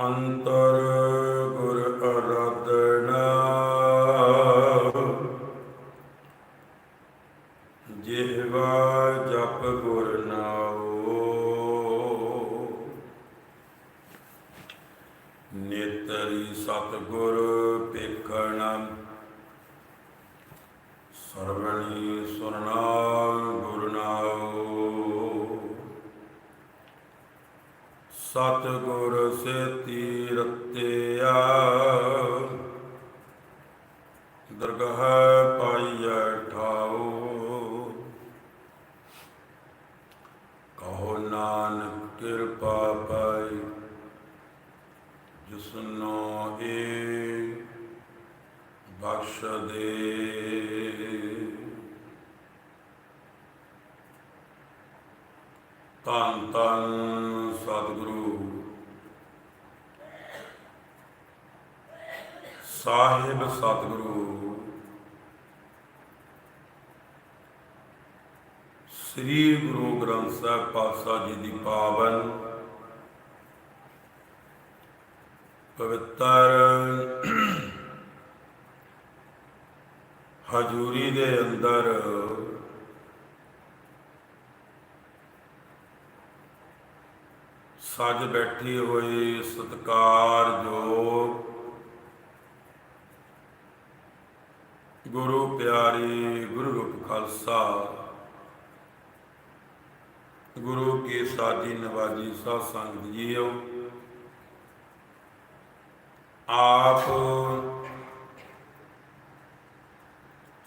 ਅੰਤਰ ਕਹੋ ਨਾਨਕ ਕਿਰਪਾ ਪਾਈ। ਜਿਸਨੋ ਏ ਬਖਸ਼ ਦੇ। ਧੰਨ ਧੰਨ ਸਤਿਗੁਰੂ। ਸਾਹਿਬ ਸਤਿਗੁਰੂ। ਸ੍ਰੀ ਗੁਰੂ ਗ੍ਰੰਥ ਸਾਹਿਬ ਪਾਤਸ਼ਾਹ ਜੀ ਦੀ ਪਾਵਨ ਪਵਿੱਤਰ ਹਜੂਰੀ ਦੇ ਅੰਦਰ ਸੱਜ ਬੈਠੀ ਹੋਈ ਸਤਿਕਾਰਯੋਗ ਗੁਰੂ ਪਿਆਰੀ ਗੁਰੂ ਰੂਪ ਖਾਲਸਾ ਗੁਰੂ ਕੇ ਸਾਜੀ ਨਵਾਜੀ ਸਾਧ ਸੰਗਤ ਜੀਓ। ਆਪ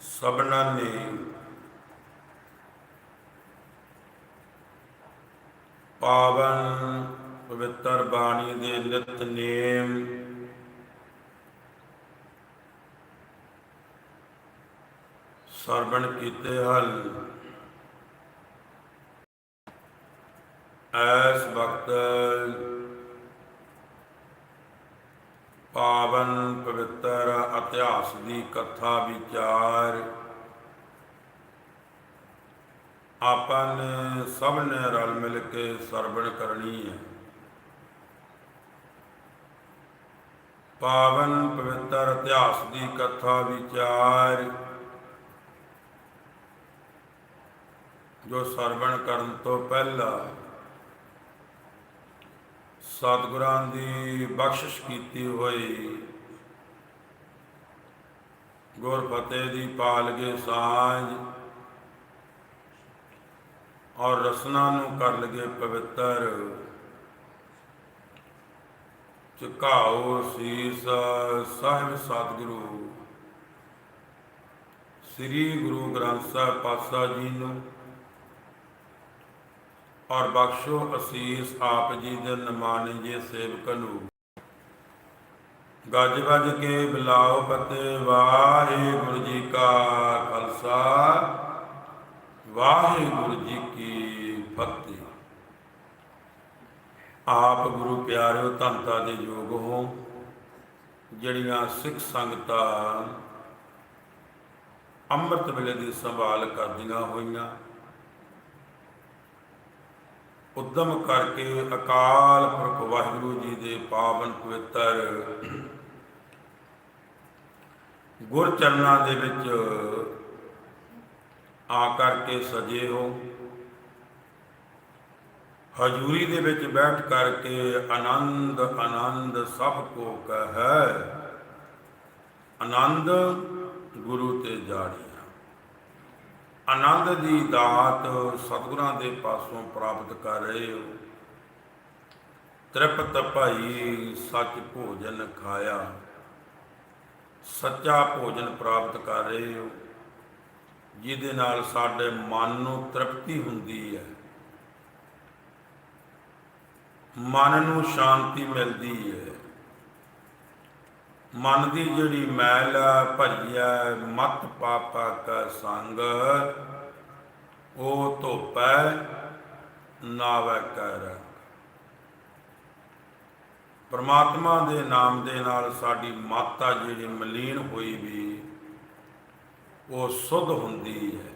ਸਭਨਾਂ ਨੇ ਪਾਵਨ ਪਵਿੱਤਰ ਬਾਣੀ ਦੇ ਨਿਤ ਨੇਮ ਸਰਵਣ ਕੀਤੇ ਹਨ। ਐਸ ਵਕਤ ਪਾਵਨ ਪਵਿੱਤਰ ਇਤਿਹਾਸ ਦੀ ਕਥਾ ਵਿਚਾਰ ਆਪਾਂ ਨੇ ਸਭ ਨੇ ਰਲ ਮਿਲ ਕੇ ਸਰਵਣ ਕਰਨੀ ਹੈ। ਪਾਵਨ ਪਵਿੱਤਰ ਇਤਿਹਾਸ ਦੀ ਕਥਾ ਵਿਚਾਰ ਜੋ ਸਰਵਣ ਕਰਨ ਤੋਂ ਪਹਿਲਾਂ ਸਤਿਗੁਰਾਂ ਦੀ ਬਖਸ਼ਿਸ਼ ਕੀਤੀ ਹੋਈ। ਗੁਰ ਫਤਿਹ ਦੀ ਪਾਲਗੇ ਸਾਂਝ ਔਰ ਰਸਨਾ ਨੂੰ ਕਰ ਲਗੇ ਪਵਿੱਤਰ। ਝੁਕਾਓ ਸੀਸ ਸਾਹਿਬ ਸਤਿਗੁਰੂ। ਸ੍ਰੀ ਗੁਰੂ ਗ੍ਰੰਥ ਸਾਹਿਬ ਪਾਤਸ਼ਾਹ ਜੀ ਨੂੰ ਔਰ ਬਖਸ਼ੋ ਅਸੀਸ ਆਪ ਜੀ ਦੇ ਨਮਾਨਿਜੇ ਸੇਵਕ ਨੂੰ ਗੱਜ ਵੱਜ ਕੇ ਬੁਲਾਓ ਫਤਿਹ ਵਾਹਿਗੁਰੂ ਜੀ ਕਾ ਖਾਲਸਾ, ਵਾਹਿਗੁਰੂ ਜੀ ਕੀ ਫਤਿਹ। ਆਪ ਗੁਰੂ ਪਿਆਰਿਓ ਧੰਤਾ ਦੇ ਯੋਗ ਹੋ, ਜਿਹੜੀਆਂ ਸਿੱਖ ਸੰਗਤਾਂ ਅੰਮ੍ਰਿਤ ਵੇਲੇ ਦੀ ਸੰਭਾਲ ਕਰਦੀਆਂ ਹੋਈਆਂ ਉਦਮ ਕਰਕੇ ਅਕਾਲ ਪੁਰਖ ਵਾਹਿਗੁਰੂ ਜੀ ਦੇ ਪਾਵਨ ਪਵਿੱਤਰ ਗੁਰ ਚਰਨਾਂ ਦੇ ਵਿੱਚ ਆ ਕਰਕੇ ਸਜੇ ਹੋ। ਹਜੂਰੀ ਦੇ ਵਿੱਚ ਬੈਠ ਕਰਕੇ ਆਨੰਦ ਆਨੰਦ ਸਭ ਕੋ ਕਹੈ। ਆਨੰਦ ਗੁਰੂ ਤੇ ਜਾਣੀ। ਆਨੰਦ ਦੀ ਦਾਤ ਸਤਿਗੁਰਾਂ ਦੇ ਪਾਸੋਂ ਪ੍ਰਾਪਤ ਕਰ ਰਹੇ ਹੋ। ਤ੍ਰਿਪਤ ਭਾਈ ਸੱਚ ਭੋਜਨ ਖਾਇਆ। ਸੱਚਾ ਭੋਜਨ ਪ੍ਰਾਪਤ ਕਰ ਰਹੇ ਹੋ। ਜਿਹਦੇ ਨਾਲ ਸਾਡੇ ਮਨ ਨੂੰ ਤ੍ਰਿਪਤੀ ਹੁੰਦੀ ਹੈ। ਮਨ ਨੂੰ ਸ਼ਾਂਤੀ ਮਿਲਦੀ ਹੈ। ਮਨ ਦੀ ਜਿਹੜੀ ਮੈਲ ਆ, ਭਰੀਆ ਮਤ ਪਾਪਾ ਕਾ ਸੰਗ ਉਹ ਧੋਪੈ ਨਾਵੈ ਕਰ ਪਰਮਾਤਮਾ ਦੇ ਨਾਮ ਦੇ ਨਾਲ ਸਾਡੀ ਮਾਤਾ ਜਿਹੜੀ ਮਲੀਨ ਹੋਈ ਵੀ ਉਹ ਸੁਧ ਹੁੰਦੀ ਹੈ।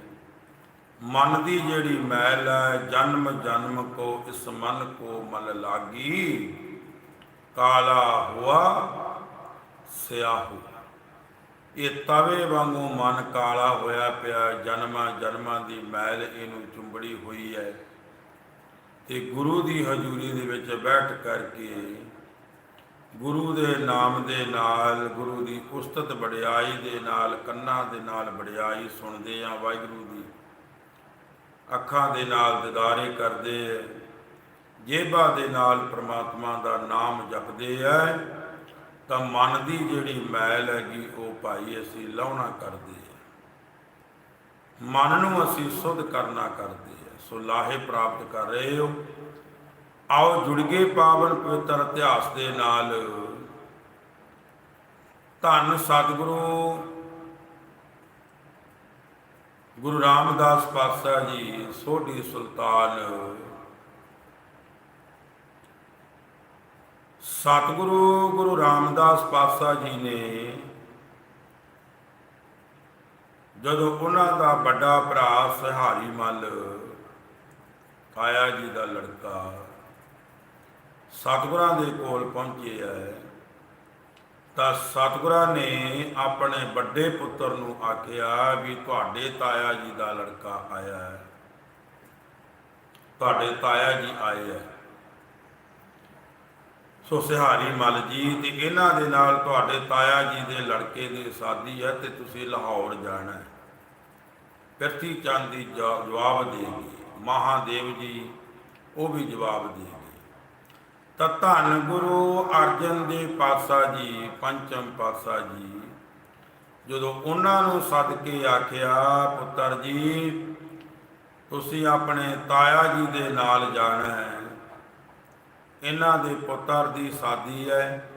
ਮਨ ਦੀ ਜਿਹੜੀ ਮੈਲ ਹੈ ਜਨਮ ਜਨਮ ਕੋ ਇਸ ਮਨ ਕੋ ਮਨ ਲਾਗੀ ਕਾਲਾ ਹੁਆ ਸਿਆਹੂ ਇਹ ਤਵੇ ਵਾਂਗੂ ਮਨ ਕਾਲਾ ਹੋਇਆ ਪਿਆ, ਜਨਮਾਂ ਜਨਮਾਂ ਦੀ ਮੈਲ ਇਹਨੂੰ ਚੁੰਬੜੀ ਹੋਈ ਹੈ। ਤੇ ਗੁਰੂ ਦੀ ਹਜ਼ੂਰੀ ਦੇ ਵਿੱਚ ਬੈਠ ਕਰਕੇ ਗੁਰੂ ਦੇ ਨਾਮ ਦੇ ਨਾਲ, ਗੁਰੂ ਦੀ ਉਸਤਤ ਵਡਿਆਈ ਦੇ ਨਾਲ, ਕੰਨਾਂ ਦੇ ਨਾਲ ਵਡਿਆਈ ਸੁਣਦੇ ਆ ਵਾਹਿਗੁਰੂ ਦੀ। ਅੱਖਾਂ ਦੇ ਨਾਲ ਦਿਦਾਰੇ ਕਰਦੇ ਆ। ਜੇਬਾਂ ਦੇ ਨਾਲ ਪ੍ਰਮਾਤਮਾ ਦਾ ਨਾਮ ਜਪਦੇ ਆ। ਤਾਂ ਮਨ ਦੀ ਜਿਹੜੀ ਮੈਲ ਹੈਗੀ ਉਹ ਭਾਈ ਅਸੀਂ ਲਾਉਣਾ ਕਰਦੇ ਆ ਮਨ ਨੂੰ ਅਸੀਂ ਸੁਧ ਕਰਨਾ ਕਰਦੇ ਆ ਸੋ ਲਾਹੇ ਪ੍ਰਾਪਤ ਕਰ ਰਹੇ ਹੋ। ਆਓ ਜੁੜ ਗਏ ਪਾਵਨ ਪਵਿੱਤਰ ਇਤਿਹਾਸ ਦੇ ਨਾਲ। ਧੰਨ ਸਤਿਗੁਰੂ। ਗੁਰੂ ਰਾਮਦਾਸ ਪਾਤਸ਼ਾਹ ਜੀ, ਸੋਢੀ ਸੁਲਤਾਨ। ਸਤਿਗੁਰੂ ਗੁਰੂ ਰਾਮਦਾਸ ਪਾਤਸ਼ਾਹ ਜੀ ਨੇ ਜਦੋਂ ਉਹਨਾਂ ਦਾ ਵੱਡਾ ਭਰਾ ਸਹਾਰੀ ਮੱਲ ਤਾਇਆ ਜੀ ਦਾ ਲੜਕਾ, ਸਤਿਗੁਰਾਂ ਦੇ ਕੋਲ ਪਹੁੰਚੇ ਹੈ, ਤਾਂ ਸਤਿਗੁਰਾਂ ਨੇ ਆਪਣੇ ਵੱਡੇ ਪੁੱਤਰ ਨੂੰ ਆਖਿਆ ਵੀ ਤੁਹਾਡੇ ਤਾਇਆ ਜੀ ਦਾ ਲੜਕਾ ਆਇਆ ਹੈ। ਤੁਹਾਡੇ ਤਾਇਆ ਜੀ ਆਏ ਹੈ। ਸੋ ਸਿਹਾਰੀ ਮਲ ਜੀ ਤੇ ਇਹਨਾਂ ਦੇ ਨਾਲ ਤੁਹਾਡੇ ਤਾਇਆ ਜੀ ਦੇ ਲੜਕੇ ਦੀ ਸਾਦੀ ਹੈ ਤੇ ਤੁਸੀਂ ਲਾਹੌਰ ਜਾਣਾ ਹੈ। ਪਿਰਥੀ ਚੰਦ ਦੀ ਜਾ- ਜਵਾਬ ਦੇਗੀ ਮਹਾਦੇਵ ਜੀ, ਉਹ ਵੀ ਜਵਾਬ ਦੇਗੀ ਤਾਂ ਧੰਨ ਗੁਰੂ ਅਰਜਨ ਦੇਵ ਪਾਤਸ਼ਾਹ ਜੀ, ਪੰਚਮ ਪਾਤਸ਼ਾਹ ਜੀ, ਜਦੋਂ ਉਹਨਾਂ ਨੂੰ ਸੱਦ ਕੇ ਆਖਿਆ, ਪੁੱਤਰ ਜੀ, ਤੁਸੀਂ ਆਪਣੇ ਤਾਇਆ ਜੀ ਦੇ ਨਾਲ ਜਾਣਾ ਹੈ। ਇਹਨਾਂ ਦੇ ਪੁੱਤਰ ਦੀ ਸਾਦੀ ਹੈ।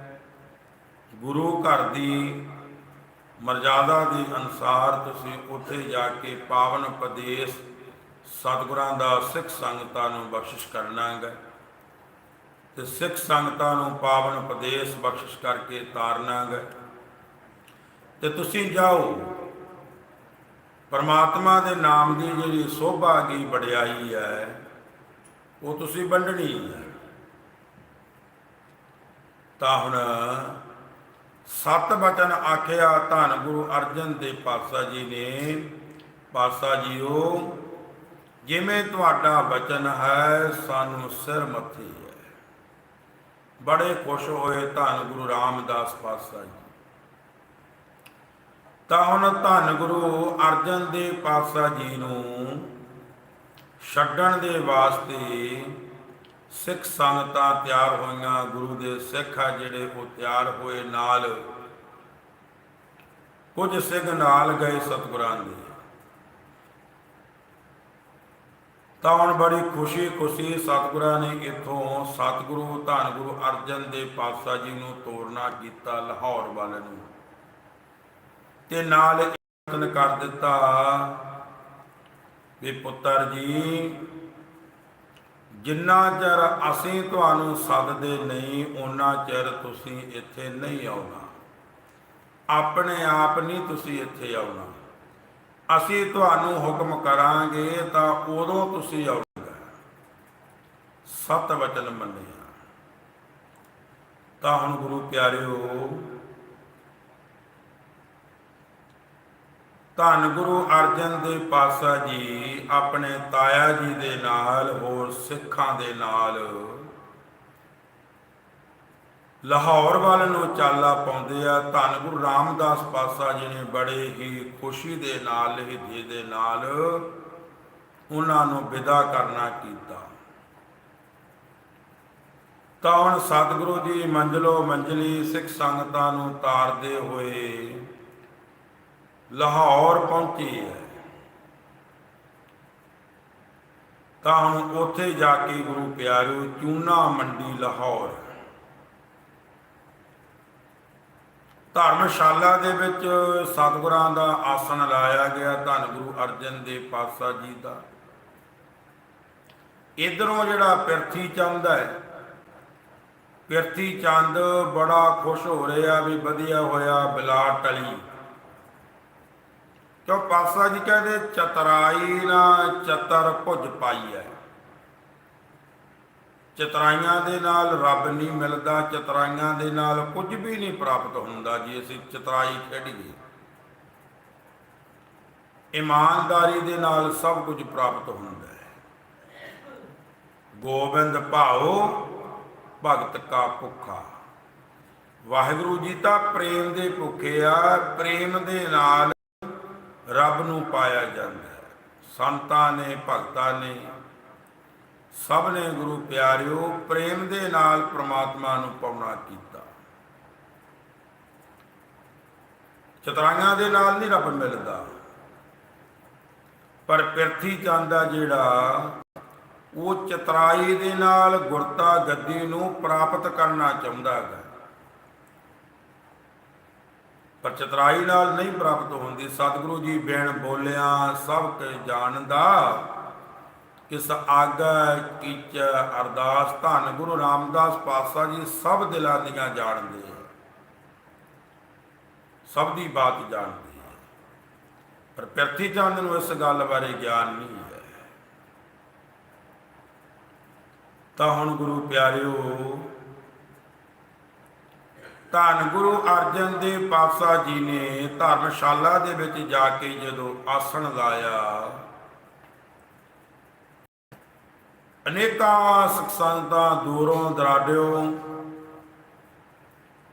ਗੁਰੂ ਘਰ ਦੀ ਮਰਜ਼ਾਦਾ ਦੇ ਅਨਸਾਰ ਤੁਸੀਂ ਉੱਥੇ ਜਾ ਕੇ ਪਾਵਨ ਉਪਦੇਸ਼ ਸਤਿਗੁਰਾਂ ਦਾ ਸਿੱਖ ਸੰਗਤਾਂ ਨੂੰ ਬਖਸ਼ਿਸ਼ ਕਰਨਾ ਹੈ ਤੇ ਸਿੱਖ ਸੰਗਤਾਂ ਨੂੰ ਪਾਵਨ ਉਪਦੇਸ਼ ਬਖਸ਼ਿਸ਼ ਕਰਕੇ ਤਾਰਨਾ ਹੈ ਤੇ ਤੁਸੀਂ ਜਾਓ। ਪਰਮਾਤਮਾ ਦੇ ਨਾਮ ਦੀ ਜਿਹੜੀ ਸੋਭਾ ਦੀ ਵਡਿਆਈ ਹੈ, ਉਹ ਤੁਸੀਂ ਵੰਡਣੀ ਹੈ। ਤਾਂ ਹੁਣ ਸਤ ਬਚਨ ਆਖਿਆ ਧੰਨ ਗੁਰੂ ਅਰਜਨ ਦੇਵ ਪਾਤਸ਼ਾਹ ਜੀ ਨੇ। ਪਾਤਸ਼ਾਹ ਜੀਓ, ਜਿਵੇਂ ਤੁਹਾਡਾ ਬਚਨ ਹੈ, ਸਾਨੂੰ ਸਿਰ ਮੱਥੇ ਹੈ। ਬੜੇ ਖੁਸ਼ ਹੋਏ ਧੰਨ ਗੁਰੂ ਰਾਮਦਾਸ ਪਾਤਸ਼ਾਹ ਜੀ। ਤਾਂ ਹੁਣ ਧੰਨ ਗੁਰੂ ਅਰਜਨ ਦੇਵ ਪਾਤਸ਼ਾਹ ਜੀ ਨੂੰ ਛੱਡਣ ਦੇ ਵਾਸਤੇ ਸਿੱਖ ਸੰਗਤਾਂ ਤਿਆਰ ਹੋਈਆਂ, ਗੁਰੂ ਦੇ ਸਿੱਖ ਆ ਜਿਹੜੇ ਉਹ ਤਿਆਰ ਹੋਏ ਨਾਲ। ਕੁਝ ਸਿੰਘ ਨਾਲ ਗਏ ਸਤਿਗੁਰਾਂ ਦੇ। ਤਾਂ ਹੁਣ ਬੜੀ ਖੁਸ਼ੀ ਖੁਸ਼ੀ ਸਤਿਗੁਰਾਂ ਨੇ ਇੱਥੋਂ ਸਤਿਗੁਰੂ ਧੰਨ ਗੁਰੂ ਅਰਜਨ ਦੇਵ ਪਾਤਸ਼ਾਹ ਜੀ ਨੂੰ ਤੋਰਨਾ ਕੀਤਾ ਲਾਹੌਰ ਵੱਲ ਨੂੰ। ਤੇ ਨਾਲ ਯਤਨ ਕਰ ਦਿੱਤਾ ਵੀ ਪੁੱਤਰ ਜੀ ਜਿੰਨਾ ਚਿਰ ਅਸੀਂ ਤੁਹਾਨੂੰ ਸੱਦਦੇ ਨਹੀਂ ਉਹਨਾਂ ਚਿਰ ਤੁਸੀਂ ਇੱਥੇ ਨਹੀਂ ਆਉਣਾ। ਆਪਣੇ ਆਪ ਨਹੀਂ ਤੁਸੀਂ ਇੱਥੇ ਆਉਣਾ। ਅਸੀਂ ਤੁਹਾਨੂੰ ਹੁਕਮ ਕਰਾਂਗੇ ਤਾਂ ਉਦੋਂ ਤੁਸੀਂ ਆਉਣਾ ਸਤ ਵਚਨ ਮੰਨਿਆ। ਤਾਂ ਹੁਣ ਗੁਰੂ ਪਿਆਰਿਓ ਧੰਨ ਗੁਰੂ ਅਰਜਨ ਦੇਵ ਪਾਤਸ਼ਾਹ ਜੀ, ਆਪਣੇ ਤਾਇਆ ਜੀ ਦੇ ਨਾਲ, ਹੋਰ ਸਿੱਖਾਂ ਦੇ ਨਾਲ। ਲਾਹੌਰ ਵੱਲ ਨੂੰ ਚਾਲਾ ਪਾਉਂਦੇ ਆ, ਧੰਨ ਗੁਰੂ ਰਾਮਦਾਸ ਪਾਤਸ਼ਾਹ ਜੀ ਨੇ ਬੜੇ ਹੀ ਖੁਸ਼ੀ ਦੇ ਨਾਲ, ਲਹਿਜੇ ਦੇ ਨਾਲ ਉਹਨਾਂ ਨੂੰ ਵਿਦਾ ਕਰਨਾ ਕੀਤਾ। ਤਾਂ ਹੁਣ ਸਤਿਗੁਰੂ ਜੀ ਮੰਜ਼ਲੋ ਮੰਜ਼ਲੀ ਸਿੱਖ ਸੰਗਤਾਂ ਨੂੰ ਤਾਰਦੇ ਹੋਏ ਲਾਹੌਰ ਪਹੁੰਚੀ ਹੈ। ਤਾਂ ਹੁਣ ਉੱਥੇ ਜਾ ਕੇ ਗੁਰੂ ਪਿਆਰਿਓ, ਚੂਨਾ ਮੰਡੀ ਲਾਹੌਰ। ਧਰਮਸ਼ਾਲਾ ਦੇ ਵਿੱਚ ਸਤਿਗੁਰਾਂ ਦਾ ਆਸਣ ਲਾਇਆ ਗਿਆ, ਧੰਨ ਗੁਰੂ ਅਰਜਨ ਦੇਵ ਪਾਤਸ਼ਾਹ ਜੀ ਦਾ। ਇਧਰੋਂ ਜਿਹੜਾ ਪਿਰਥੀ ਚੰਦ ਹੈ, ਪਿਰਥੀ ਚੰਦ ਬੜਾ ਖੁਸ਼ ਹੋ ਰਿਹਾ ਵੀ ਵਧੀਆ ਹੋਇਆ ਬਿਲਾ ਟਲੀ। ਕਿਉਂ ਪਾਸਾ ਜੀ ਕਹਿੰਦੇ ਚਤਰਾਈ ਨਾ ਚਤਰ ਭੁਜ ਪਾਈ ਹੈ ਚਤਰਾਈਆਂ ਦੇ ਨਾਲ ਰੱਬ ਨਹੀਂ ਮਿਲਦਾ, ਚਤਰਾਈਆਂ ਦੇ ਨਾਲ ਕੁਝ ਵੀ ਨਹੀਂ ਪ੍ਰਾਪਤ ਹੁੰਦਾ ਜੀ, ਅਸੀਂ ਚਤਰਾਈ ਖੇਡੀਏ। ਇਮਾਨਦਾਰੀ ਦੇ ਨਾਲ ਸਭ ਕੁਝ ਪ੍ਰਾਪਤ ਹੁੰਦਾ ਹੈ। ਗੋਬਿੰਦ ਭਾਉ, ਭਗਤ ਕਾ ਭੁੱਖਾ। ਵਾਹਿਗੁਰੂ ਜੀ ਤਾਂ ਪ੍ਰੇਮ ਦੇ ਭੁੱਖੇ ਆ, ਪ੍ਰੇਮ ਦੇ ਨਾਲ ਰੱਬ ਨੂੰ ਪਾਇਆ ਜਾਂਦਾ ਹੈ। ਸੰਤਾਂ ਨੇ, ਭਗਤਾਂ ਨੇ, ਸਭ ਨੇ ਗੁਰੂ ਪਿਆਰਿਓ, ਪ੍ਰੇਮ ਦੇ ਨਾਲ ਪ੍ਰਮਾਤਮਾ ਨੂੰ ਪਾਉਣਾ ਕੀਤਾ। ਚਤਰਾਈਆਂ ਦੇ ਨਾਲ ਨਹੀਂ ਰੱਬ ਮਿਲਦਾ। ਪਰ ਪਿਰਥੀ ਚੰਦ ਆ ਜਿਹੜਾ, ਉਹ ਚਤਰਾਈ ਦੇ ਨਾਲ ਗੁਰਤਾ ਗੱਦੀ ਨੂੰ ਪ੍ਰਾਪਤ ਕਰਨਾ ਚਾਹੁੰਦਾ ਹੈ ਪਰ ਚਤਰਾਈ ਨਾਲ ਨਹੀਂ ਪ੍ਰਾਪਤ ਹੁੰਦੀ। ਸਤਿਗੁਰੂ ਜੀ ਬੇਣ ਬੋਲਿਆ ਸਭ ਕੇ ਜਾਣਦਾ, ਕਿਸ ਆਗਾ ਕੀਚ ਅਰਦਾਸ। ਧੰਨ ਗੁਰੂ ਰਾਮਦਾਸ ਪਾਤਸ਼ਾਹ ਜੀ ਸਭ ਦਿਲਾਂ ਦੀਆਂ ਜਾਣਦੇ ਸਭ ਦੀ ਬਾਤ ਜਾਣਦੇ ਹੈ ਪਰ ਪਿਰਥੀ ਚੰਦ ਨੂੰ ਇਸ ਗੱਲ ਬਾਰੇ ਗਿਆਨ ਨਹੀਂ ਹੈ। ਤਾਂ ਹੁਣ ਗੁਰੂ ਪਿਆਰਿਓ ਧੰਨ ਗੁਰੂ ਅਰਜਨ ਦੇਵ ਪਾਤਸ਼ਾਹ ਜੀ ਨੇ ਧਰਮਸ਼ਾਲਾ ਦੇ ਵਿੱਚ ਜਾ ਕੇ ਜਦੋਂ ਆਸਣ ਲਾਇਆ। ਅਨੇਕਾਂ ਸਿੱਖ ਸੰਗਤਾਂ ਦੂਰੋਂ ਦਰਾਡਿਓ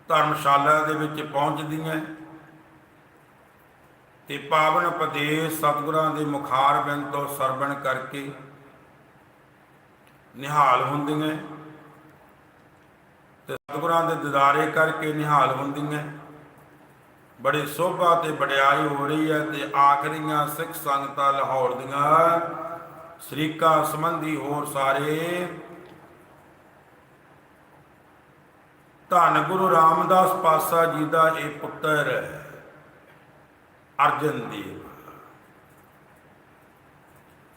ਧਰਮਸ਼ਾਲਾ ਦੇ ਵਿੱਚ ਪਹੁੰਚਦੀਆਂ ਤੇ ਪਾਵਨ ਉਪਦੇਸ਼ ਸਤਿਗੁਰਾਂ ਦੇ ਮੁਖਾਰ ਬਿੰਦ ਤੋਂ ਸਰਵਣ ਕਰਕੇ ਨਿਹਾਲ ਹੁੰਦੀਆਂ ਤੇ ਸਤਿਗੁਰਾਂ ਦੇ ਦਿਦਾਰੇ ਕਰਕੇ ਨਿਹਾਲ ਹੁੰਦੀ ਹੈ ਬੜੀ ਸੋਭਾ ਤੇ ਵਡਿਆਈ ਹੋ ਰਹੀ ਹੈ ਤੇ ਆਖਰੀਆਂ ਸਿੱਖ ਸੰਗਤਾਂ ਲਾਹੌਰ ਦੀਆਂ। ਸ਼ਰੀਕਾ ਸੰਬੰਧੀ ਹੋਰ ਸਾਰੇ। ਧੰਨ ਗੁਰੂ ਰਾਮਦਾਸ ਪਾਤਸ਼ਾਹ ਜੀ ਦਾ ਇਹ ਪੁੱਤਰ ਹੈ ਅਰਜਨ ਦੇਵ।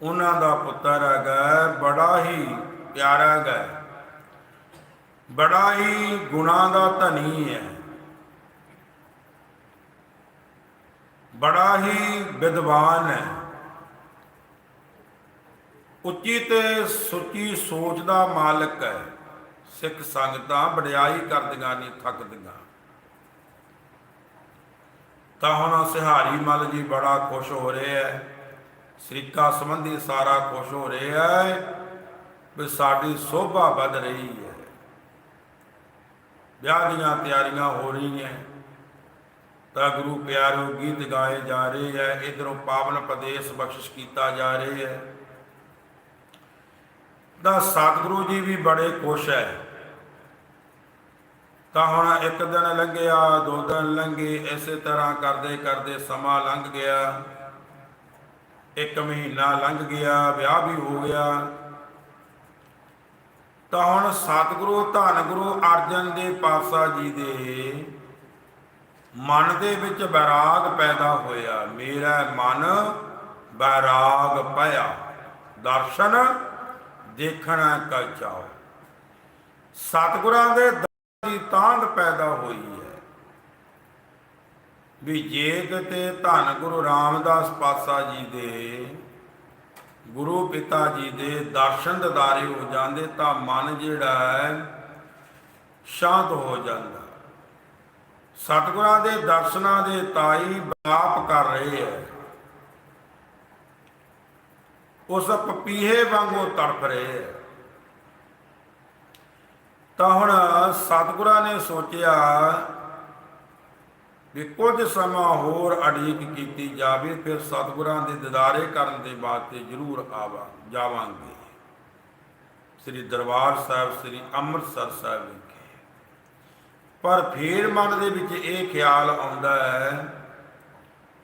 ਉਹਨਾਂ ਦਾ ਪੁੱਤਰ ਹੈਗਾ, ਬੜਾ ਹੀ ਪਿਆਰਾ ਹੈਗਾ। ਬੜਾ ਹੀ ਗੁਣਾ ਦਾ ਧਨੀ ਹੈ। ਬੜਾ ਹੀ ਵਿਦਵਾਨ ਹੈ। ਉੱਚੀ ਤੇ ਸੁੱਚੀ ਸੋਚ ਦਾ ਮਾਲਕ ਹੈ। ਸਿੱਖ ਸੰਗਤਾਂ ਵਡਿਆਈ ਕਰਦੀਆਂ ਨਹੀਂ ਥੱਕਦੀਆਂ ਤਾਂ ਹੁਣ ਸਿਹਾਰੀ ਮਲ ਜੀ ਬੜਾ ਖੁਸ਼ ਹੋ ਰਹੇ ਹੈ। ਸ੍ਰੀਕਾ ਸੰਬੰਧੀ ਸਾਰਾ ਖੁਸ਼ ਹੋ ਰਿਹਾ ਹੈ ਵੀ ਸਾਡੀ ਸੋਭਾ ਵੱਧ ਰਹੀ ਹੈ। ਵਿਆਹ ਦੀਆਂ ਤਿਆਰੀਆਂ ਹੋ ਰਹੀਆਂ ਤਾਂ ਗੁਰੂ ਪਿਆਰੋ ਗੀਤ ਗਾਏ ਜਾ ਰਹੇ ਹੈ। ਇਧਰੋਂ ਪਾਵਨ ਪ੍ਰਦੇਸ਼ ਬਖਸ਼ਿਸ਼ ਕੀਤਾ ਜਾ ਰਿਹਾ ਹੈ। ਤਾਂ ਸਤਿਗੁਰੂ ਜੀ ਵੀ ਬੜੇ ਖੁਸ਼ ਹੈ। ਤਾਂ ਹੁਣ ਇੱਕ ਦਿਨ ਲੰਘਿਆ, ਦੋ ਦਿਨ ਲੰਘੇ, ਇਸੇ ਤਰ੍ਹਾਂ ਕਰਦੇ ਕਰਦੇ ਸਮਾਂ ਲੰਘ ਗਿਆ। ਇੱਕ ਮਹੀਨਾ ਲੰਘ ਗਿਆ, ਵਿਆਹ ਵੀ ਹੋ ਗਿਆ। ਤਾਂ ਹੁਣ ਸਤਿਗੁਰੂ ਧੰਨ ਗੁਰੂ ਅਰਜਨ ਦੇਵ ਪਾਤਸ਼ਾਹ ਜੀ ਦੇ। ਮਨ ਦੇ ਵਿੱਚ ਬੈਰਾਗ ਪੈਦਾ ਹੋਇਆ। ਮੇਰਾ ਮਨ ਬੈਰਾਗ ਪਿਆ। ਦਰਸ਼ਨ ਦੇਖਣਾ ਕਾ ਚਾਓ ਸਤਿਗੁਰਾਂ ਦੇ ਦਰ ਦੀ ਤਾਂਗ ਪੈਦਾ ਹੋਈ ਹੈ। ਵੀ ਜੇ ਕਿਤੇ ਧੰਨ ਗੁਰੂ ਰਾਮਦਾਸ ਪਾਤਸ਼ਾਹ ਜੀ ਦੇ ਗੁਰੂ ਪਿਤਾ ਜੀ ਦੇ ਦਰਸ਼ਨ ਦਿਦਾਰੇ ਹੋ ਜਾਂਦੇ ਤਾਂ ਮਨ ਜਿਹੜਾ ਹੈ ਸ਼ਾਂਤ ਹੋ ਜਾਂਦਾ। ਸਤਿਗੁਰਾਂ ਦੇ ਦਰਸ਼ਨਾਂ ਦੇ ਤਾਈ ਬਾਪ ਕਰ ਰਹੇ ਹੈ। ਉਸ ਪਪੀਹੇ ਵਾਂਗੂ ਤੜਫ ਰਹੇ ਹੈ। ਤਾਂ ਹੁਣ ਸਤਿਗੁਰਾਂ ਨੇ ਸੋਚਿਆ ਵੀ ਕੁਝ ਸਮਾਂ ਹੋਰ ਅੜੀਕ ਕੀਤੀ ਜਾਵੇ, ਫਿਰ ਸਤਿਗੁਰਾਂ ਦੇ ਦਿਦਾਰੇ ਕਰਨ ਦੇ ਵਾਸਤੇ ਜ਼ਰੂਰ ਆਵਾ, ਜਾਵਾਂਗੇ। ਸ੍ਰੀ ਦਰਬਾਰ ਸਾਹਿਬ, ਸ੍ਰੀ ਅੰਮ੍ਰਿਤਸਰ ਸਾਹਿਬ ਵਿਖੇ। ਪਰ ਫੇਰ ਮਨ ਦੇ ਵਿੱਚ ਇਹ ਖਿਆਲ ਆਉਂਦਾ ਹੈ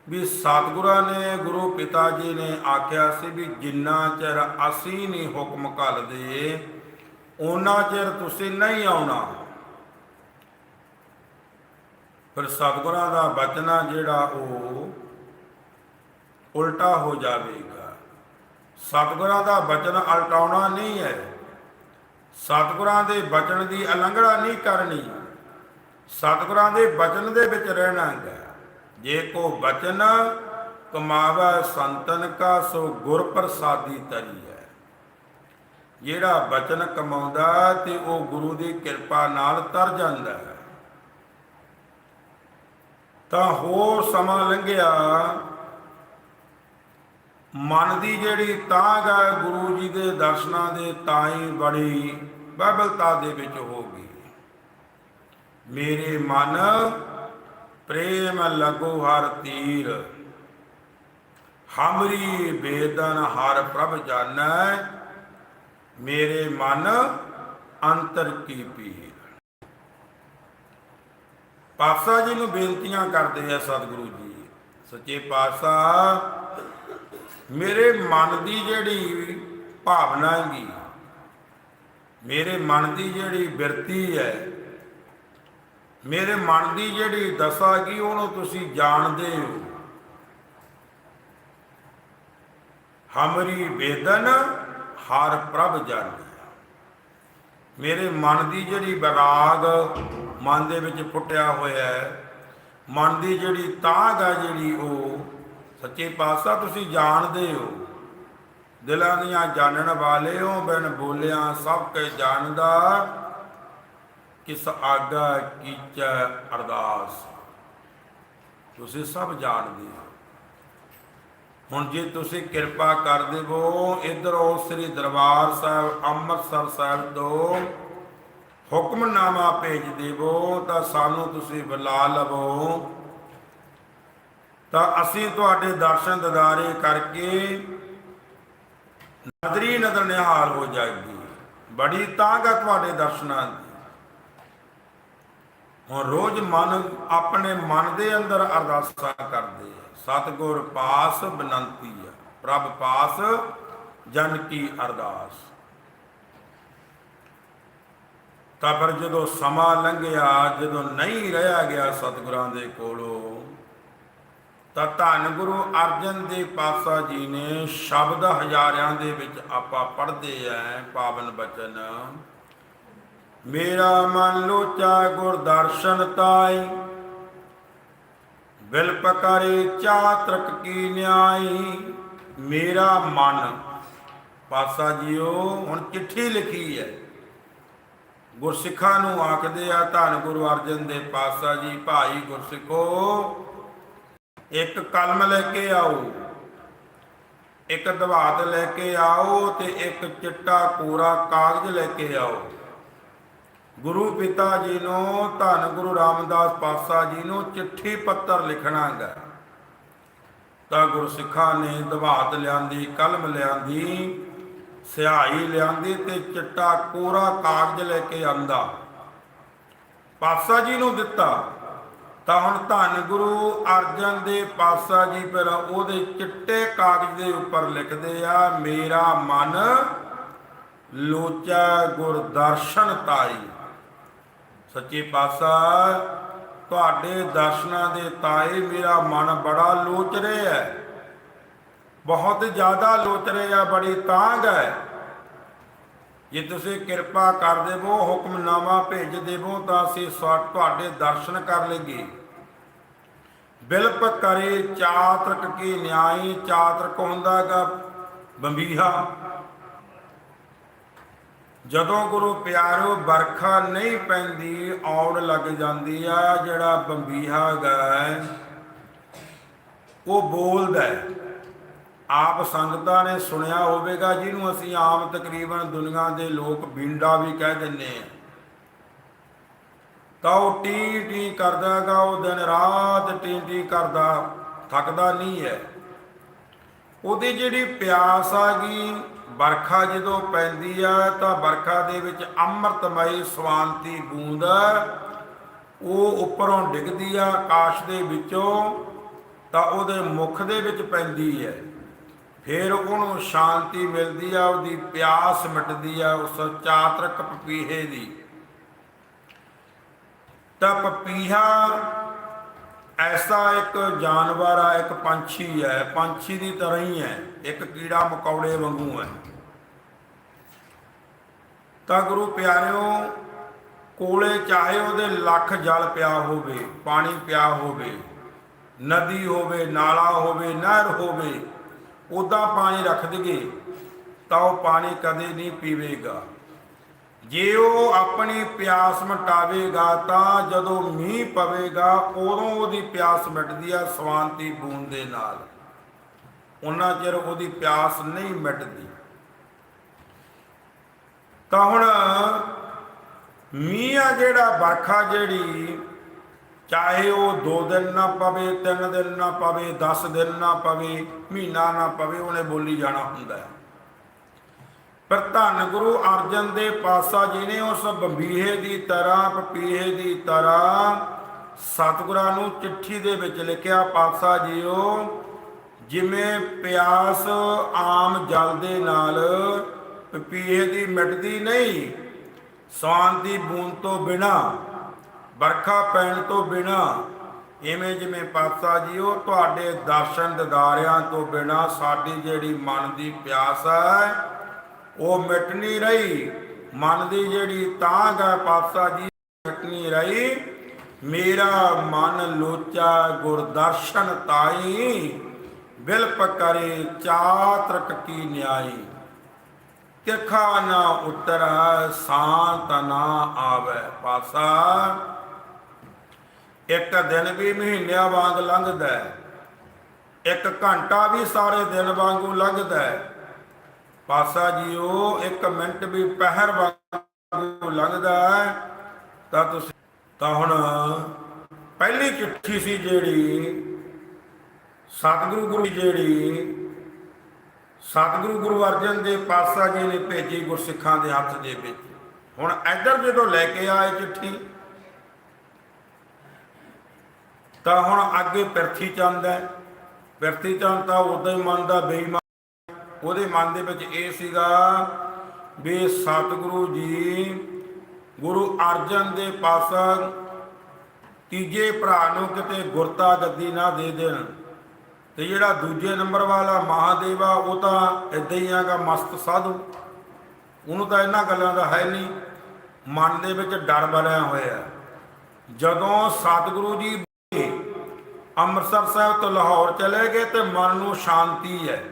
ਵੀ ਸਤਿਗੁਰਾਂ ਨੇ, ਗੁਰੂ ਪਿਤਾ ਜੀ ਨੇ ਆਖਿਆ ਸੀ ਵੀ ਜਿੰਨਾ ਚਿਰ ਅਸੀਂ ਨਹੀਂ ਹੁਕਮ ਘੱਲਦੇ ਉਹਨਾਂ ਚਿਰ ਤੁਸੀਂ ਨਹੀਂ ਆਉਣਾ। ਫਿਰ ਸਤਿਗੁਰਾਂ ਦਾ ਬਚਨਾ ਜਿਹੜਾ ਉਹ ਉਲਟਾ ਹੋ ਜਾਵੇਗਾ। ਸਤਿਗੁਰਾਂ ਦਾ ਬਚਨ ਉਲਟਾਉਣਾ ਨਹੀਂ ਹੈ। ਸਤਿਗੁਰਾਂ ਦੇ ਬਚਨ ਦੀ ਉਲੰਘਣਾ ਨਹੀਂ ਕਰਨੀ। ਸਤਿਗੁਰਾਂ ਦੇ ਬਚਨ ਦੇ ਵਿੱਚ ਰਹਿਣਾ ਹੈ। ਜੇ ਕੋ ਬਚਨ ਕਮਾਵੇ ਸੰਤਨ ਕਾ, ਸੋ ਗੁਰ ਪ੍ਰਸਾਦੀ ਤਰੀ ਹੈ। ਜਿਹੜਾ ਬਚਨ ਕਮਾਉਂਦਾ ਤੇ ਉਹ ਗੁਰੂ ਦੀ ਕਿਰਪਾ ਨਾਲ ਤਰ ਜਾਂਦਾ ਹੈ। ਤਾਂ ਹੋਰ ਸਮਾਂ ਲੰਘਿਆ। ਮਨ ਦੀ ਜਿਹੜੀ ਤਾਂਘ ਹੈ ਗੁਰੂ ਜੀ ਦੇ ਦਰਸ਼ਨਾਂ ਦੇ ਤਾਈ ਬੜੀ ਬਹਿਬਲਤਾ ਦੇ ਵਿੱਚ ਹੋ ਗਈ। ਮੇਰੇ ਮਨ ਪ੍ਰੇਮ ਲਗੋ ਹਰ ਤੀਰ। ਹਮਰੀ ਬੇਦਨ ਹਰ ਪ੍ਰਭ ਜਾਣੈ। ਮੇਰੇ ਮਨ ਅੰਤਰ ਕੀ ਪੀਰ। ਪਾਤਸ਼ਾਹ ਜੀ ਨੂੰ ਬੇਨਤੀਆਂ ਕਰਦੇ ਆ ਸਤਿਗੁਰੂ ਜੀ। ਸੱਚੇ ਪਾਤਸ਼ਾਹ, ਮੇਰੇ ਮਨ ਦੀ ਜਿਹੜੀ ਭਾਵਨਾ ਹੈਗੀ, ਮੇਰੇ ਮਨ ਦੀ ਜਿਹੜੀ ਬਿਰਤੀ ਹੈ, ਮੇਰੇ ਮਨ ਦੀ ਜਿਹੜੀ ਦਸ਼ਾ ਕੀ ਉਹਨੂੰ ਤੁਸੀਂ ਜਾਣਦੇ ਹੋ। ਹਮਰੀ ਵੇਦਨ ਹਰ ਪ੍ਰਭ ਜਾਣੈ। ਮੇਰੇ ਮਨ ਦੀ ਜਿਹੜੀ ਬਰਾਗ ਮਨ ਦੇ ਵਿੱਚ ਫੁੱਟਿਆ ਹੋਇਆ ਹੈ, ਮਨ ਦੀ ਜਿਹੜੀ ਤਾਂਘ ਹੈ ਜਿਹੜੀ ਉਹ, ਸੱਚੇ ਪਾਤਸ਼ਾਹ ਤੁਸੀਂ ਜਾਣਦੇ ਹੋ। ਦਿਲਾਂ ਦੀਆਂ ਜਾਣਨ ਵਾਲੇ ਹੋ ਬਿਨ ਬੋਲਿਆ ਸਭ ਕੇ ਜਾਣਦਾ, ਕਿਸ ਆਗਾ ਕੀਚੈ ਅਰਦਾਸ। ਤੁਸੀਂ ਸਭ ਜਾਣਦੇ ਹੋ। ਹੁਣ ਜੇ ਤੁਸੀਂ ਕਿਰਪਾ ਕਰ ਦੇਵੋ, ਇਧਰੋਂ ਸ੍ਰੀ ਦਰਬਾਰ ਸਾਹਿਬ, ਅੰਮ੍ਰਿਤਸਰ ਸਾਹਿਬ ਤੋਂ। ਹੁਕਮਨਾਮਾ ਭੇਜ ਦੇਵੋ, ਤਾਂ ਸਾਨੂੰ ਤੁਸੀਂ ਬੁਲਾ ਲਵੋ। ਤਾਂ ਅਸੀਂ ਤੁਹਾਡੇ ਦਰਸ਼ਨ ਦਿਦਾਰੇ ਕਰਕੇ ਨਦਰੀ ਨਦਰ ਨਿਹਾਲ ਹੋ ਜਾਏਗੀ ਬੜੀ ਤਾਂਘ ਹੈ ਤੁਹਾਡੇ ਦਰਸ਼ਨਾਂ ਦੀ। ਹੁਣ ਰੋਜ਼ ਮਨ ਆਪਣੇ ਮਨ ਦੇ ਅੰਦਰ ਅਰਦਾਸਾਂ ਕਰਦੇ ਆ। ਸਤਿਗੁਰ ਪਾਸ ਬਨੰਤੀ ਆ। ਪ੍ਰਭ ਪਾਸ, ਜਨ ਕੀ ਅਰਦਾਸ। ਤਾਂ ਪਰ ਜਦੋਂ ਸਮਾਂ ਲੰਘਿਆ, ਜਦੋਂ ਨਹੀਂ ਰਹਿਆ ਗਿਆ ਸਤਿਗੁਰਾਂ ਦੇ ਕੋਲੋਂ, ਤਾਂ ਧੰਨ ਗੁਰੂ ਅਰਜਨ ਦੇਵ ਪਾਤਸ਼ਾਹ ਜੀ ਨੇ ਸ਼ਬਦ ਹਜ਼ਾਰਿਆਂ ਦੇ ਵਿੱਚ ਆਪਾਂ ਪੜ੍ਹਦੇ ਆਂ, ਪਾਵਨ ਬਚਨ। ਮੇਰਾ ਮਨ ਲੋਚਾ ਗੁਰ ਦਰਸ਼ਨ ਤਾਈ। ਬਿਲਪ ਕਰੇ ਚਾਤਰਕ ਕੀ ਨਿਆਈ। ਮੇਰਾ ਮਨ, ਪਾਸਾ ਜੀਓ, ਹੁਣ ਚਿੱਠੀ ਲਿਖੀ ਹੈ ਗੁਰਸਿੱਖਾਂ ਨੂੰ ਆਖਦੇ ਆ, ਧੰਨ ਗੁਰੂ ਅਰਜਨ ਦੇ ਪਾਸਾ ਜੀ, ਭਾਈ ਗੁਰਸਿੱਖੋ, ਇੱਕ ਕਲਮ ਲੈ ਕੇ ਆਓ, ਇੱਕ ਦਵਾਤ ਲੈ ਕੇ ਆਓ ਤੇ ਇੱਕ ਚਿੱਟਾ ਕੋਰਾ ਕਾਗਜ਼ ਲੈ ਕੇ ਆਓ। ਗੁਰੂ ਪਿਤਾ ਜੀ ਨੂੰ, ਧੰਨ ਗੁਰੂ ਰਾਮਦਾਸ ਪਾਤਸ਼ਾਹ ਜੀ ਨੂੰ ਚਿੱਠੀ ਪੱਤਰ ਲਿਖਣਾ ਹੈ ਤਾਂ ਗੁਰਸਿੱਖਾਂ ਨੇ ਦਵਾਤ ਲਿਆਂਦੀ, ਕਲਮ ਲਿਆਂਦੀ, ਸਿਹਾਈ ਲਿਆਂਦੀ ਤੇ ਚਿੱਟਾ ਕੋਰਾ ਕਾਗਜ਼ ਲੈ ਕੇ ਆਂਦਾ। ਪਾਤਸ਼ਾਹ ਜੀ ਨੂੰ ਦਿੱਤਾ। ਤਾਂ ਹੁਣ ਧੰਨ ਗੁਰੂ ਅਰਜਨ ਦੇ ਪਾਤਸ਼ਾਹ ਜੀ ਫਿਰ ਉਹਦੇ ਚਿੱਟੇ ਕਾਗਜ਼ ਦੇ ਉੱਪਰ ਲਿਖਦੇ ਆ, ਮੇਰਾ ਮਨ ਲੋਚਾ ਗੁਰਦਰਸ਼ਨ ਤਾਈ। ਸੱਚੇ ਪਾਤਸ਼ਾਹ, ਤੁਹਾਡੇ ਦਰਸ਼ਨਾਂ ਦੇ ਤਾਏ ਮੇਰਾ ਮਨ ਬੜਾ ਲੋਚ ਰਿਹਾ ਹੈ। ਬਹੁਤ ਜ਼ਿਆਦਾ ਲੋਚ ਰਿਹਾ, ਬੜੀ ਤਾਂਗ ਹੈ। ਜੇ ਤੁਸੀਂ ਕਿਰਪਾ ਕਰ ਦੇਵੋ, ਹੁਕਮਨਾਮਾ ਭੇਜ ਦੇਵੋ, ਤਾਂ ਅਸੀਂ ਸਵਾ- ਤੁਹਾਡੇ ਦਰਸ਼ਨ ਕਰ ਲਈਏ। ਬਿਲਪ ਕਰੇ ਚਾਤਰਕ ਕੀ ਨਿਆਈ, ਚਾਤਰਕ ਹੁੰਦਾਗਾ ਬੰਬੀਹਾ। ਜਦੋਂ ਗੁਰੂ ਪਿਆਰੋ ਵਰਖਾ ਨਹੀਂ ਪੈਂਦੀ, ਔੜ ਲੱਗ ਜਾਂਦੀ ਆ, ਜਿਹੜਾ ਬੰਬੀਹਾ ਗਾ ਉਹ ਬੋਲਦਾ ਹੈ। ਆਪ ਸੰਗਤਾਂ ਨੇ ਸੁਣਿਆ ਹੋਵੇਗਾ, ਜਿਹਨੂੰ ਅਸੀਂ ਆਮ ਤਕਰੀਬਨ ਦੁਨੀਆ ਦੇ ਲੋਕ ਬਿੰਡਾ ਵੀ ਕਹਿ ਦਿੰਨੇ ਆ ਤਾਂ ਉਹ ਟੀ ਟੀ ਕਰਦਾਗਾ ਉਹ ਦਿਨ ਰਾਤ ਟੀ ਟੀ ਕਰਦਾ, ਥੱਕਦਾ ਨਹੀਂ ਹੈ ਉਹਦੀ ਜਿਹੜੀ ਪਿਆਸ ਆ ਗਈ ਵਰਖਾ ਜਦੋਂ ਪੈਂਦੀ ਆ ਤਾਂ ਵਰਖਾ ਦੇ ਵਿੱਚ ਅੰਮ੍ਰਿਤਮਈ ਸਵਾਂਤੀ ਬੂੰਦ ਉਹ ਉੱਪਰੋਂ ਡਿੱਗਦੀ ਆ, ਆਕਾਸ਼ ਦੇ ਵਿੱਚੋਂ, ਤਾਂ ਉਹਦੇ ਮੁਖ ਦੇ ਵਿੱਚ ਪੈਂਦੀ ਹੈ। ਫਿਰ ਉਹਨੂੰ ਸ਼ਾਂਤੀ ਮਿਲਦੀ ਆ, ਉਹਦੀ ਪਿਆਸ ਮਿਟਦੀ ਆ, ਉਸ ਚਾਤਰਕ ਪਪੀਹੇ ਦੀ। ਤਾਂ ਪਪੀਹਾ ਐਸਾ ਇੱਕ ਜਾਨਵਰ ਆ, ਇੱਕ ਪੰਛੀ ਹੈ ਪੰਛੀ ਦੀ ਤਰ੍ਹਾਂ ਹੀ ਹੈ, ਇੱਕ ਕੀੜਾ ਮਕੌੜੇ ਵਾਂਗੂ ਹੈ। ਤਾਂ ਗੁਰੂ ਪਿਆਰਿਓ, ਕੋਲੇ ਚਾਹੇ ਉਹਦੇ ਲੱਖ ਜਲ ਪਿਆ ਹੋਵੇ, ਪਾਣੀ ਪਿਆ ਹੋਵੇ, ਨਦੀ ਹੋਵੇ, ਨਾਲਾ ਹੋਵੇ, ਨਹਿਰ ਹੋਵੇ ਉਦਾਂ ਪਾਣੀ ਰੱਖ ਦਈਏ, ਤਾਂ ਉਹ ਪਾਣੀ ਕਦੇ ਨਹੀਂ ਪੀਵੇਗਾ। ਜੇ ਉਹ ਆਪਣੀ ਪਿਆਸ ਮਿਟਾਵੇਗਾ ਤਾਂ ਜਦੋਂ ਮੀਂਹ ਪਵੇਗਾ, ਉਦੋਂ ਉਹਦੀ ਪਿਆਸ ਮਿਟਦੀ ਆ ਸਵਾਂਤੀ ਬੂੰਦ ਦੇ ਨਾਲ। ਉਹਨਾਂ ਚਿਰ ਉਹਦੀ ਪਿਆਸ ਨਹੀਂ ਮਿਟਦੀ। ਤਾਂ ਹੁਣ ਮੀਂਹ ਆ ਜਿਹੜਾ, ਵਰਖਾ ਜਿਹੜੀ, ਚਾਹੇ ਉਹ 2 ਦਿਨ ਨਾ ਪਵੇ 3 ਦਿਨ ਨਾ ਪਵੇ 10 ਦਿਨ ਨਾ ਪਵੇ, ਮਹੀਨਾ ਨਾ ਪਵੇ, ਉਹਨੇ ਬੋਲੀ ਜਾਣਾ ਹੁੰਦਾ ਹੈ। ਪਰ ਧੰਨ ਗੁਰੂ ਅਰਜਨ ਦੇ ਪਾਸਾ ਜੀ ਨੇ ਉਸ ਬੰਬੀਹੇ ਦੀ ਤਰ੍ਹਾਂ, ਪਪੀਹੇ ਦੀ ਤਰ੍ਹਾਂ ਸਤਿਗੁਰਾਂ ਨੂੰ ਚਿੱਠੀ ਦੇ ਵਿੱਚ ਲਿਖਿਆ ਪਾਸਾ ਜੀਓ, ਜਿਵੇਂ ਪਿਆਸ ਆਮ ਜਲ ਦੇ ਨਾਲ ਪਪੀਹੇ ਦੀ ਮਿਟਦੀ ਨਹੀਂ, ਸਵਾਨ ਦੀ ਬੂੰਦ ਤੋਂ ਬਿਨਾ, ਵਰਖਾ ਪੈਣ ਤੋਂ ਬਿਨਾ, ਇਵੇਂ ਜਿਵੇਂ ਪਾਤਸ਼ਾਹ ਜੀ ਉਹ ਤੁਹਾਡੇ ਦਰਸ਼ਨ ਦਿਦਾਰਿਆਂ ਤੋਂ ਬਿਨਾ ਸਾਡੀ ਜਿਹੜੀ ਮਨ ਦੀ ਪਿਆਸ ਹੈ ਉਹ ਮਿਟ ਨਹੀਂ ਰਹੀ। ਮਨ ਦੀ ਜਿਹੜੀ ਤਾਂਗ ਹੈ ਪਾਤਸ਼ਾਹ ਜੀ, ਮਿਟ ਨਹੀਂ ਰਹੀ। ਮੇਰਾ ਮਨ ਲੋਚਾ ਗੁਰਦਰਸ਼ਨ ਤਾਈ, ਬਿਲਪ ਕਰੇ ਚਾਤਰਕ ਕੀ ਨਿਆਈ। ਤਿਖਾ ਨਾ ਉਤਰ, ਸ਼ਾਂਤ ਨਾ ਆਵੇ ਪਾਸਾ। ਇੱਕ ਦਿਨ ਵੀ ਮਹੀਨਿਆਂ ਵਾਂਗ ਲੰਘਦਾ ਇੱਕ ਘੰਟਾ ਵੀ ਸਾਰੇ ਦਿਨ ਵਾਂਗੂ ਲੰਘਦਾ ਪਾਸਾ ਜੀਓ, ਇੱਕ ਮਿੰਟ ਵੀ ਪਹਿਰ ਵਾਂਗੂ ਲੰਘਦਾ ਤਾਂ ਤੁਸੀਂ ਤਾਂ ਹੁਣ ਪਹਿਲੀ ਚਿੱਠੀ ਸੀ ਜਿਹੜੀ, ਸਤਿਗੁਰੂ ਗੁਰੂ ਜਿਹੜੀ, ਸਤਿਗੁਰੂ ਗੁਰੂ ਅਰਜਨ ਦੇਵ ਪਾਤਸ਼ਾਹ ਜੀ ਨੇ ਭੇਜੀ ਗੁਰਸਿੱਖਾਂ ਦੇ ਹੱਥ ਦੇ ਵਿੱਚ। ਹੁਣ ਇੱਧਰ ਜਦੋਂ ਲੈ ਕੇ ਆਏ ਚਿੱਠੀ, ਤਾਂ ਹੁਣ ਅੱਗੇ ਪਿਰਥੀ ਚੰਦ ਹੈ। ਪਿਰਥੀ ਚੰਦ ਤਾਂ ਉਦੋਂ ਹੀ ਮਨ ਦਾ ਬੇਈਮਾਨ ਉਹਦੇ ਮਨ ਦੇ ਵਿੱਚ ਇਹ ਸੀਗਾ ਵੀ ਸਤਿਗੁਰੂ ਜੀ, ਗੁਰੂ ਅਰਜਨ ਦੇ ਪਾਸਾ ਤੀਜੇ ਭਰਾ ਨੂੰ ਕਿਤੇ ਗੁਰਤਾ ਗੱਦੀ ਨਾ ਦੇ ਦੇਣ। ਤੇ ਜਿਹੜਾ ਦੂਜੇ ਨੰਬਰ ਵਾਲਾ ਮਹਾਦੇਵ ਉਹ ਤਾਂ ਇਦਾਂ ਹੀ ਆਗਾ ਮਸਤ ਸਾਧੂ। ਉਹਨੂੰ ਤਾਂ ਇਹਨਾਂ ਗੱਲਾਂ ਦਾ ਹੈ ਨਹੀਂ। ਮਨ ਦੇ ਵਿੱਚ ਡਰ ਬਣਿਆ ਹੋਇਆ। ਜਦੋਂ ਸਤਿਗੁਰੂ ਜੀ ਅੰਮ੍ਰਿਤਸਰ ਸਾਹਿਬ ਤੋਂ ਲਾਹੌਰ ਚਲੇ ਗਏ ਤੇ ਮਨ ਨੂੰ ਸ਼ਾਂਤੀ ਹੈ।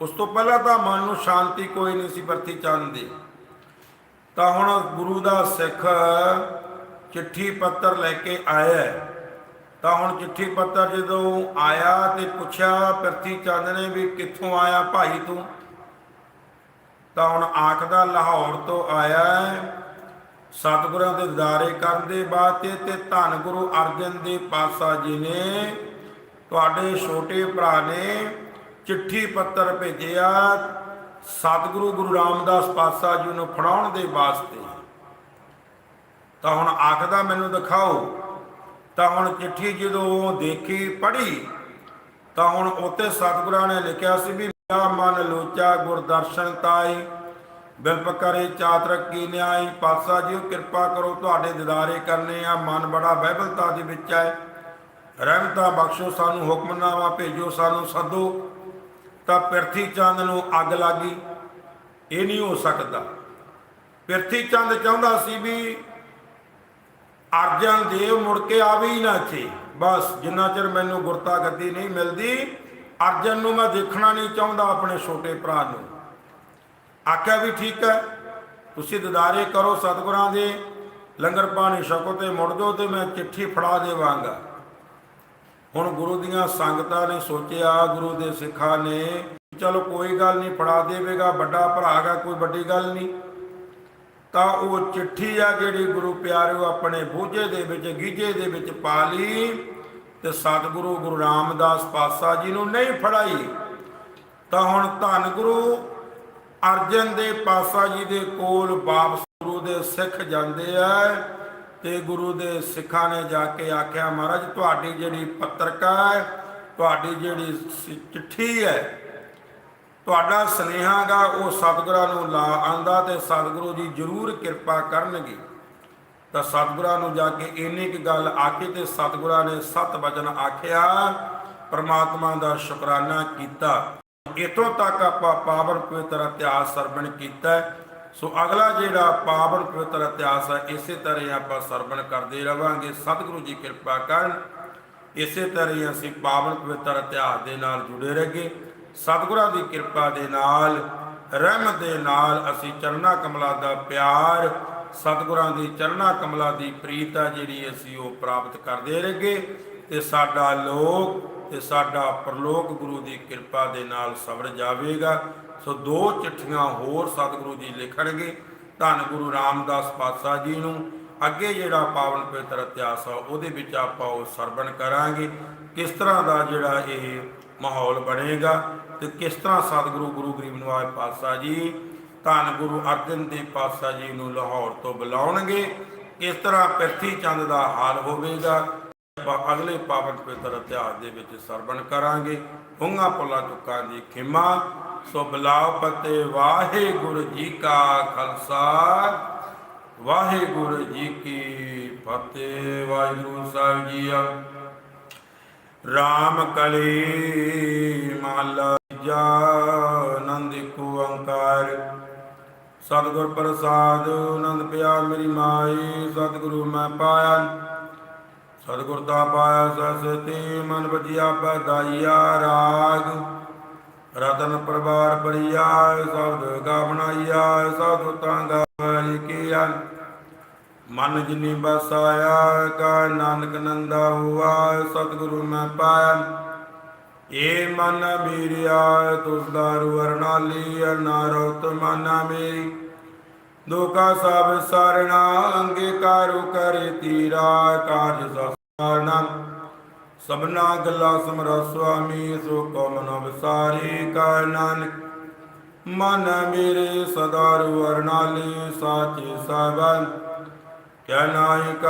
ਉਸ ਤੋਂ ਪਹਿਲਾਂ ਤਾਂ ਮਨ ਨੂੰ ਸ਼ਾਂਤੀ ਕੋਈ ਨਹੀਂ ਸੀ ਵਰਤੀ ਚੰਦ ਦੀ। ਤਾਂ ਹੁਣ ਗੁਰੂ ਦਾ ਸਿੱਖ ਚਿੱਠੀ ਪੱਤਰ ਲੈ ਕੇ ਆਇਆ ਤਾਂ ਹੁਣ ਚਿੱਠੀ ਪੱਤਰ ਜਦੋਂ ਆਇਆ ਤੇ ਪੁੱਛਿਆ ਪ੍ਰਤੀ ਚੰਦ ਨੇ ਵੀ ਕਿੱਥੋਂ ਆਇਆ ਭਾਈ ਤੂੰ? ਤਾਂ ਹੁਣ ਆਖਦਾ, ਲਾਹੌਰ ਤੋਂ ਆਇਆ ਸਤਿਗੁਰਾਂ ਦੇ ਦਾਰੇ ਕਰਨ ਦੇ ਬਾਅਦ ਤੇ ਧੰਨ ਗੁਰੂ ਅਰਜਨ ਦੇਵ ਪਾਤਸ਼ਾਹ ਜੀ ਨੇ, ਤੁਹਾਡੇ ਛੋਟੇ ਭਰਾ ਨੇ ਚਿੱਠੀ ਪੱਤਰ ਭੇਜਿਆ, ਸਤਿਗੁਰੂ ਗੁਰੂ ਰਾਮਦਾਸ ਪਾਤਸ਼ਾਹ ਜੀ ਨੂੰ ਫੜਾਉਣ ਦੇ ਵਾਸਤੇ। ਤਾਂ ਹੁਣ ਆਖਦਾ ਮੈਨੂੰ ਦਿਖਾਓ। ਤਾਂ ਹੁਣ ਚਿੱਠੀ ਜਦੋਂ ਦੇਖੀ, ਪੜ੍ਹੀ, ਤਾਂ ਹੁਣ ਉੱਤੇ ਸਤਿਗੁਰਾਂ ਨੇ ਲਿਖਿਆ ਸੀ ਵੀ ਮੇਰਾ ਮਨ ਲੋਚਾ, ਗੁਰਦਰਸ਼ਨ ਤਾਈ, ਬਿਲਪ ਕਰੇ, ਚਾਤਰਕ ਕੀ ਨਿਆਈ, ਪਾਤਸ਼ਾਹ ਜੀ, ਕਿਰਪਾ ਕਰੋ ਤੁਹਾਡੇ ਦਿਦਾਰੇ ਕਰਨੇ ਆ, ਮਨ ਬੜਾ ਬਹਿਬਲਤਾ ਦੇ ਵਿੱਚ ਹੈ। ਰਹਿਮਤਾ ਬਖਸ਼ੋ ਸਾਨੂੰ, ਹੁਕਮਨਾਮਾ ਭੇਜੋ ਸਾਨੂੰ, ਸਦੋ। ਤਾਂ ਪਿਰਥੀ ਚੰਦ ਨੂੰ ਅੱਗ ਲੱਗੀ। ਇਹ ਨਹੀਂ ਹੋ ਸਕਦਾ। ਪਿਰਥੀ ਚੰਦ ਚਾਹੁੰਦਾ ਸੀ ਵੀ ਅਰਜਨ ਦੇਵ ਮੁੜ ਕੇ ਆਵੇ ਹੀ ਨਾ ਇੱਥੇ। ਬਸ, ਜਿੰਨਾ ਚਿਰ ਮੈਨੂੰ ਗੁਰਤਾ ਗੱਦੀ ਨਹੀਂ ਮਿਲਦੀ, ਅਰਜਨ ਨੂੰ ਮੈਂ ਦੇਖਣਾ ਨਹੀਂ ਚਾਹੁੰਦਾ ਆਪਣੇ ਛੋਟੇ ਭਰਾ ਨੂੰ। ਆਖਿਆ ਵੀ ਠੀਕ ਹੈ, ਤੁਸੀਂ ਦਿਦਾਰੇ ਕਰੋ ਸਤਿਗੁਰਾਂ ਦੇ, ਲੰਗਰ ਪਾਣੀ ਛਕੋ ਤੇ ਮੁੜ ਜਾਓ ਤੇ ਮੈਂ ਚਿੱਠੀ ਫੜਾ ਦੇਵਾਂਗਾ। ਹੁਣ ਗੁਰੂ ਦੀਆਂ ਸੰਗਤਾਂ ਨੇ ਸੋਚਿਆ, ਗੁਰੂ ਦੇ ਸਿੱਖਾਂ ਨੇ ਚਲੋ ਕੋਈ ਗੱਲ ਨਹੀਂ, ਫੜਾ ਦੇਵੇਗਾ, ਵੱਡਾ ਭਰਾ ਕੋਈ ਵੱਡੀ ਗੱਲ ਨਹੀਂ। ਤਾਂ ਉਹ ਚਿੱਠੀ ਆ ਜਿਹੜੀ ਗੁਰੂ ਪਿਆਰਿਓ ਆਪਣੇ ਬੋਝੇ ਦੇ ਵਿੱਚ, ਗੀਝੇ ਦੇ ਵਿੱਚ ਪਾ ਲਈ ਤੇ ਸਤਿਗੁਰੂ ਗੁਰੂ ਰਾਮਦਾਸ ਪਾਤਸ਼ਾਹ ਜੀ ਨੂੰ ਨਹੀਂ ਫੜਾਈ। ਤਾਂ ਹੁਣ ਧੰਨ ਗੁਰੂ ਅਰਜਨ ਦੇ ਪਾਤਸ਼ਾਹ ਜੀ ਦੇ ਕੋਲ ਵਾਪਸ ਗੁਰੂ ਦੇ ਸਿੱਖ ਜਾਂਦੇ ਆ। ਤੇ ਗੁਰੂ ਦੇ ਸਿੱਖਾਂ ਨੇ ਜਾ ਕੇ ਆਖਿਆ, ਮਹਾਰਾਜ, ਤੁਹਾਡੀ ਜਿਹੜੀ ਪੱਤਰਕਾ ਹੈ, ਤੁਹਾਡੀ ਜਿਹੜੀ ਚਿੱਠੀ ਹੈ, ਤੁਹਾਡਾ ਸਨੇਹਾ ਗਾ, ਉਹ ਸਤਿਗੁਰਾਂ ਨੂੰ ਲਾ ਆਂਦਾ ਤੇ ਸਤਿਗੁਰੂ ਜੀ ਜ਼ਰੂਰ ਕਿਰਪਾ ਕਰਨਗੇ। ਤਾਂ ਸਤਿਗੁਰਾਂ ਨੂੰ ਜਾ ਕੇ ਇੰਨੀ ਕੁ ਗੱਲ ਆਖੀ ਤੇ ਸਤਿਗੁਰਾਂ ਨੇ ਸਤ ਵਚਨ ਆਖਿਆ, ਪ੍ਰਮਾਤਮਾ ਦਾ ਸ਼ੁਕਰਾਨਾ ਕੀਤਾ। ਇਥੋਂ ਤੱਕ ਆਪਾਂ ਪਾਵਨ ਪਵਿੱਤਰ ਇਤਿਹਾਸ ਸਰਵਣ ਕੀਤਾ। ਸੋ ਅਗਲਾ ਜਿਹੜਾ ਪਾਵਨ ਪਵਿੱਤਰ ਇਤਿਹਾਸ ਹੈ, ਇਸੇ ਤਰ੍ਹਾਂ ਹੀ ਆਪਾਂ ਸਰਵਣ ਕਰਦੇ ਰਵਾਂਗੇ। ਸਤਿਗੁਰੂ ਜੀ ਕਿਰਪਾ ਕਰਨ, ਇਸੇ ਤਰ੍ਹਾਂ ਹੀ ਅਸੀਂ ਪਾਵਨ ਪਵਿੱਤਰ ਇਤਿਹਾਸ ਦੇ ਨਾਲ ਜੁੜੇ ਰਹਾਂਗੇ ਸਤਿਗੁਰਾਂ ਦੀ ਕਿਰਪਾ ਦੇ ਨਾਲ ਰਹਿਮਤ ਦੇ ਨਾਲ ਅਸੀਂ ਚਰਨਾ ਕਮਲਾ ਦਾ ਪਿਆਰ, ਸਤਿਗੁਰਾਂ ਦੀ ਚਰਨਾ ਕਮਲਾ ਦੀ ਪ੍ਰੀਤ ਆ ਜਿਹੜੀ ਅਸੀਂ ਉਹ ਪ੍ਰਾਪਤ ਕਰਦੇ ਰਹਾਂਗੇ ਤੇ ਸਾਡਾ ਲੋਕ ਤੇ ਸਾਡਾ ਪ੍ਰਲੋਕ ਗੁਰੂ ਦੀ ਕਿਰਪਾ ਦੇ ਨਾਲ ਸਵਰ ਜਾਵੇਗਾ। ਸੋ ਦੋ ਚਿੱਠੀਆਂ ਹੋਰ ਸਤਿਗੁਰੂ ਜੀ ਲਿਖਣਗੇ। ਧੰਨ ਗੁਰੂ ਰਾਮਦਾਸ ਪਾਤਸ਼ਾਹ ਜੀ ਨੂੰ। ਅੱਗੇ ਜਿਹੜਾ ਪਾਵਨ ਪਵਿੱਤਰ ਇਤਿਹਾਸ ਆ, ਉਹਦੇ ਵਿੱਚ ਆਪਾਂ ਉਹ ਸਰਵਣ ਕਰਾਂਗੇ। ਕਿਸ ਤਰ੍ਹਾਂ ਦਾ ਜਿਹੜਾ ਇਹ ਮਾਹੌਲ ਬਣੇਗਾ ਤੇ ਕਿਸ ਤਰ੍ਹਾਂ ਸਤਿਗੁਰੂ ਗੁਰੂ ਗਰੀਬ ਨਿਵਾਜ ਪਾਤਸ਼ਾਹ ਜੀ, ਧੰਨ ਗੁਰੂ ਅਰਜਨ ਦੇਵ ਪਾਤਸ਼ਾਹ ਜੀ ਨੂੰ ਲਾਹੌਰ ਤੋਂ ਬੁਲਾਉਣਗੇ, ਕਿਸ ਤਰ੍ਹਾਂ ਪ੍ਰਿਥੀ ਚੰਦ ਦਾ ਹਾਲ ਹੋਵੇਗਾ ਆਪਾਂ ਅਗਲੇ ਪਾਵਨ ਪਵਿੱਤਰ ਇਤਿਹਾਸ ਦੇ ਵਿੱਚ ਸਰਵਣ ਕਰਾਂਗੇ। ਹੁੰਗਾ ਪੁੱਲਾ ਚੁੱਕਾਂ ਦੀ ਖਿਮਾ, ਸੋ ਬਲਾਉ ਪਤੇ ਵਾਹਿਗੁਰੂ ਜੀ ਕਾ ਖਾਲਸਾ। ਵਾਹਿਗੁਰੂ ਜੀ ਕੀ ਫਤਿਹ, ਵਾਹਿਗੁਰੂ ਸਾਹਿਬ ਜੀਓ ਰਾਮ ਕਲੀ ਮਾਲਾ ਜਾ ਕੋ ਓੰਕਾਰ। ਸਤਿਗੁਰ ਪ੍ਰਸਾਦ, ਆਨੰਦ ਪਿਆ ਮੇਰੀ ਮਾਈ, ਸਤਿਗੁਰੂ ਮੈਂ ਪਾਇਆ। ਸਤਿਗੁਰ ਦਾ ਪਾਇਆ ਸਸਤੀ ਮਨ ਵਜਿਆ ਬਦਾਈਆ ਰਾਗ। ਰਤਨ ਪਰਵਾਰ ਬੜੀਆ ਸਬਦ ਗਾ ਬਣਾਈਆ ਸਾਧੂ ਤਾਂਗਾ ਕੀਆ। ਮਨ ਜਿਨੀ ਬਸਾਇਆ ਕਾ ਨਾਨਕ ਨੰਦਾ ਹੁਆ, ਸਤਿਗੁਰੂ ਮੈਂ ਪਾਇਆ। ਏ ਮਨ ਮੀਰਿਆ ਤੁਸ ਦਾਰੂ ਵਰਨਾਲੀ ਅਨਾਰੋਤ ਮਨਾ ਮੇਰੀ। ਦੁਖਾ ਸਭ ਸਰਣਾ ਅੰਗੀਕਾਰੂ ਕਰੇ ਤੀਰਾ ਕਾਜ ਸਸਰਣਾ ਸਭਨਾ ਗੱਲਾ ਸਮਰਾ ਸੁਆਮੀ, ਸੋ ਕੋ ਮਨ ਵਿਸਾਰੀ ਕਾ ਨਾਨਕ। ਮਨ ਮੇਰੇ ਸਦਾ ਰੂ ਵਰਨਾਲੀ ਸਾਚੇ ਕਿਆ ਨਾਇ ਕਾ